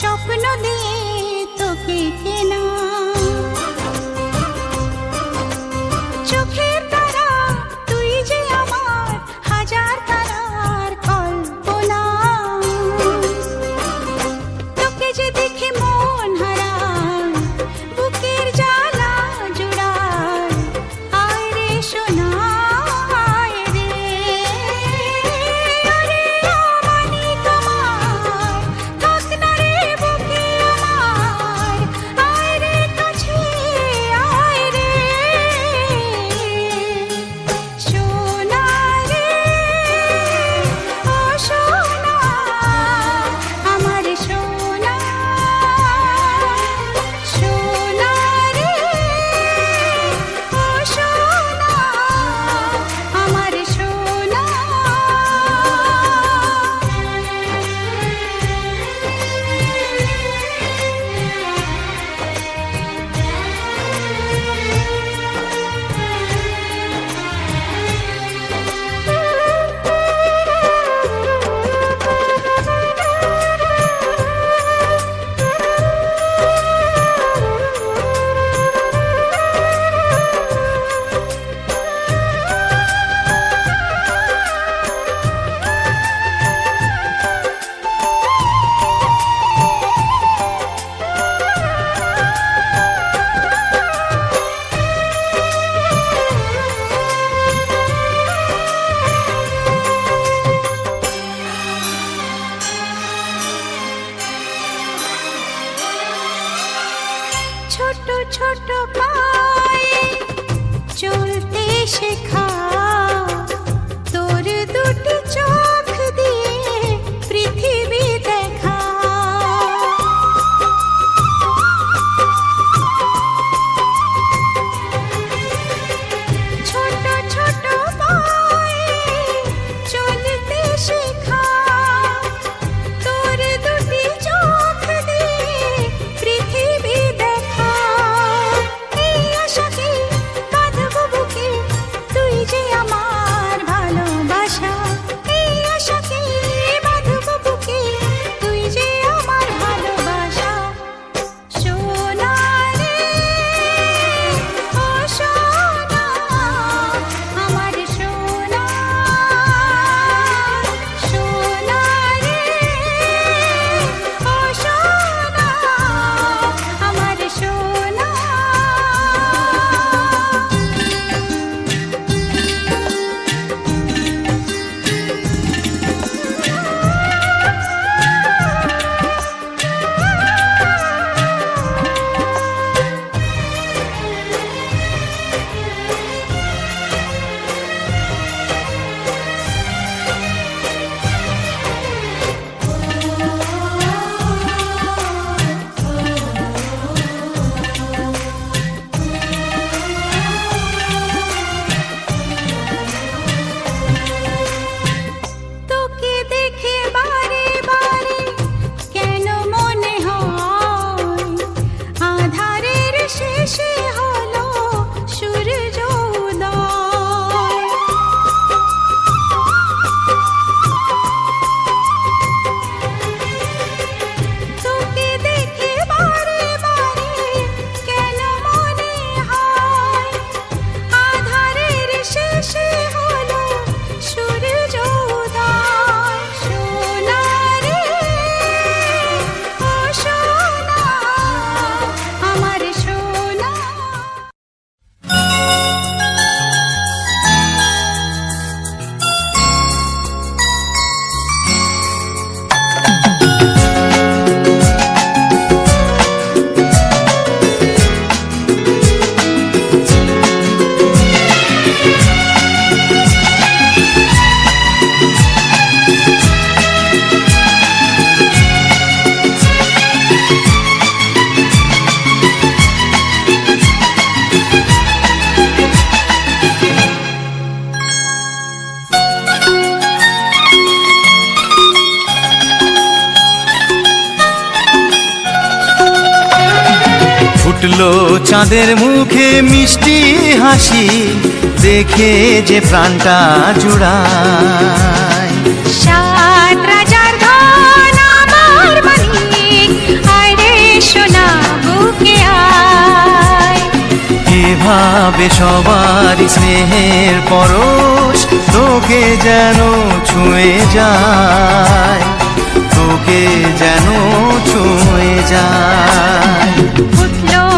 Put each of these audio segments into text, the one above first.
স্বপ্ন দিয়ে তোকে কেনা। চাঁদের মুখে মিষ্টি হাসি দেখে যে প্রাণটা জুড়া ভাবে সবার স্নেহের পরশ তোকে যেন ছুঁয়ে যায় তোকে যেন ছুঁয়ে যায়।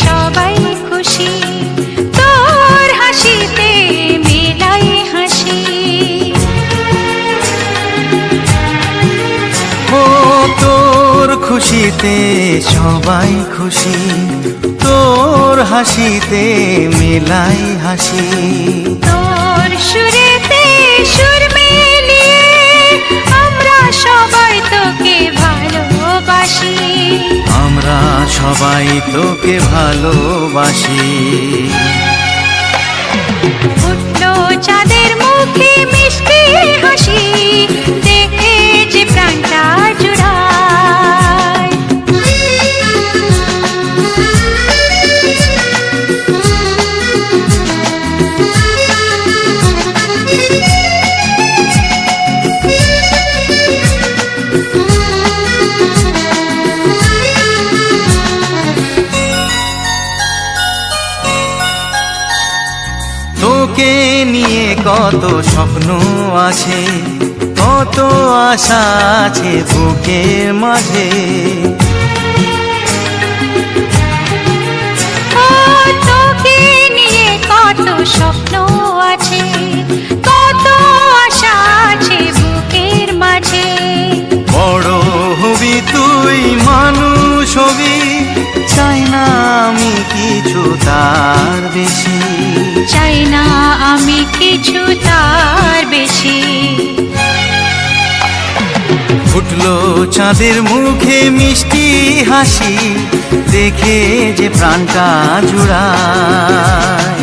সবাই খুশি তোর হাসিতে মেলাই হাসি। ও তোর খুশিতে সবাই খুশি তোর হাসিতে মেলাই হাসি। তোর সুরেতে সুর মিলিয়ে ভালোবাসি। আমরা সবাই তোকে ভালোবাসি। ফুটলো চাঁদের নিয়ে কত স্বপ্ন আছে কত আশা আছে বুকের মাঝে। তোকে নিয়ে কত স্বপ্ন আছে কত আশা আছে বুকের মাঝে। বড় হবি তুই মানুষ হবি চাই না আমি কিছু তার বেশি। কিছু তার বেশি। ফুটলো চাঁদের মুখে মিষ্টি হাসি দেখে যে প্রাণটা জুড়ায়।